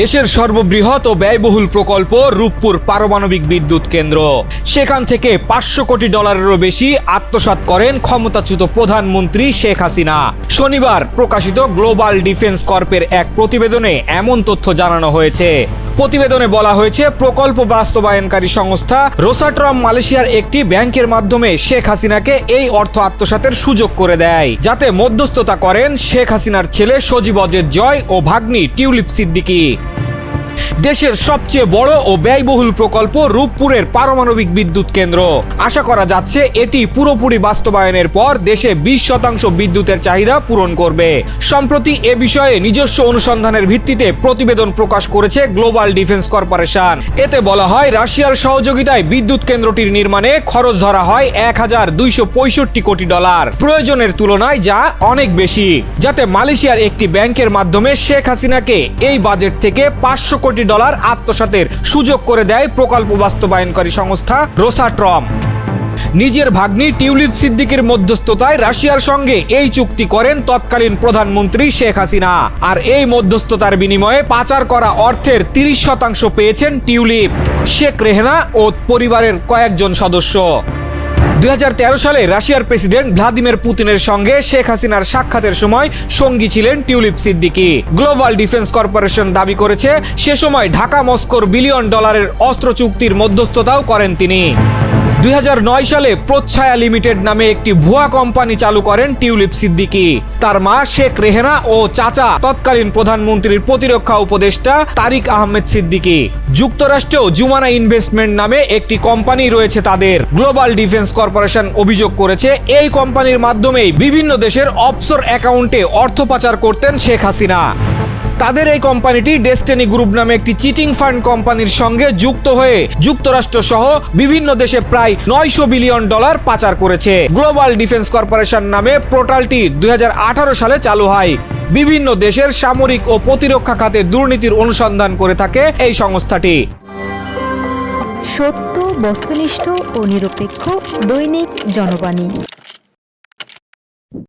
দেশের সর্ববৃহৎ ও ব্যয়বহুল প্রকল্প রূপপুর পারমাণবিক বিদ্যুৎ কেন্দ্র। সেখান থেকে পাঁচশো কোটি ডলারেরও বেশি আত্মসাত করেন ক্ষমতাচ্যুত প্রধানমন্ত্রী শেখ হাসিনা। শনিবার প্রকাশিত গ্লোবাল ডিফেন্স কর্পের এক প্রতিবেদনে এমন তথ্য জানানো হয়েছে। প্রতিবেদনে বলা হয়েছে, প্রকল্প বাস্তবায়নকারী সংস্থা রোসাট্রম মালয়েশিয়ার একটি ব্যাংকের মাধ্যমে শেখ হাসিনাকে এই অর্থ আত্মসাতের সুযোগ করে দেয়। যাতে মধ্যস্থতা করেন শেখ হাসিনার ছেলে সজীব অজের জয় ও ভাগ্নি টিউলিপ সিদ্দিকী। দেশের সবচেয়ে বড় ও ব্যয়বহুল প্রকল্প রূপপুরের পারমাণবিক বিদ্যুৎ কেন্দ্র। আশা করা যাচ্ছে এটি পুরোপুরি বাস্তবায়নের পর দেশে বিশ শতাংশ বিদ্যুতের চাহিদা পূরণ করবে। সম্প্রতি এ বিষয়ে নিজস্ব অনুসন্ধানের ভিত্তিতে প্রতিবেদন প্রকাশ করেছে গ্লোবাল ডিফেন্স কর্পোরেশন। এতে বলা হয়, রাশিয়ার সহযোগিতায় বিদ্যুৎ কেন্দ্রটির নির্মাণে খরচ ধরা হয় এক হাজার দুইশো পঁয়ষট্টি কোটি ডলার। প্রয়োজনের তুলনায় যা অনেক বেশি, যাতে মালয়েশিয়ার একটি ব্যাংকের মাধ্যমে শেখ হাসিনাকে এই বাজেট থেকে পাঁচশো কোটি ডলার আত্মসাতের সুযোগ করে দেয় প্রকল্প বাস্তবায়নকারী সংস্থা রোসাট্রম নিজের ভাগ্নি টিউলিপ সিদ্দিকের মধ্যস্থতায় রাশিয়ার সঙ্গে এই চুক্তি করেন তৎকালীন প্রধানমন্ত্রী শেখ হাসিনা। আর এই মধ্যস্থতার বিনিময়ে পাচার করা অর্থের তিরিশ শতাংশ পেয়েছেন টিউলিপ। শেখ রেহনা ও পরিবারের কয়েকজন সদস্য। দুই হাজার তেরো সালে রাশিয়ার প্রেসিডেন্ট ভ্লাদিমির পুতিনের সঙ্গে শেখ হাসিনার সাক্ষাতের সময় সঙ্গী ছিলেন Tulip Siddiq. Global defence corporation দাবি করেছে, সে সময় ঢাকা মস্কোর বিলিয়ন ডলারের অস্ত্র চুক্তির মধ্যস্থতাও করেন তিনি। দুই হাজার নয় সালে প্রচ্ছায়া লিমিটেড নামে একটি ভুয়া কোম্পানি চালু করেন টিউলিপ সিদ্দিকি। তার মা শেখ রেহেনা ও চাচা তৎকালীন প্রধানমন্ত্রীর প্রতিরক্ষা উপদেষ্টা তারিক আহমেদ সিদ্দিকি। যুক্তরাষ্ট্রেও জুমানা ইনভেস্টমেন্ট নামে একটি কোম্পানি রয়েছে তাদের। গ্লোবাল ডিফেন্স কর্পোরেশন অভিযোগ করেছে, এই কোম্পানির মাধ্যমেই বিভিন্ন দেশের অফশোর অ্যাকাউন্টে অর্থ পাচার করতেন শেখ হাসিনা। তাদের এই কোম্পানিটি ডেস্টিনি গ্রুপ নামে একটি চিটিং ফান্ড কোম্পানির সঙ্গে যুক্ত হয়ে যুক্তরাষ্ট্র সহ বিভিন্ন দেশে প্রায় নয়শো বিলিয়ন ডলার পাচার করেছে। গ্লোবাল ডিফেন্স কর্পোরেশন নামে পোর্টালটি দুই হাজার আঠারো সালে চালু হয়। বিভিন্ন দেশের সামরিক ও প্রতিরক্ষা খাতে দুর্নীতির অনুসন্ধান করে থাকে এই সংস্থাটি। সত্য, বস্তুনিষ্ঠ ও নিরপেক্ষ দৈনিক জনবাণী।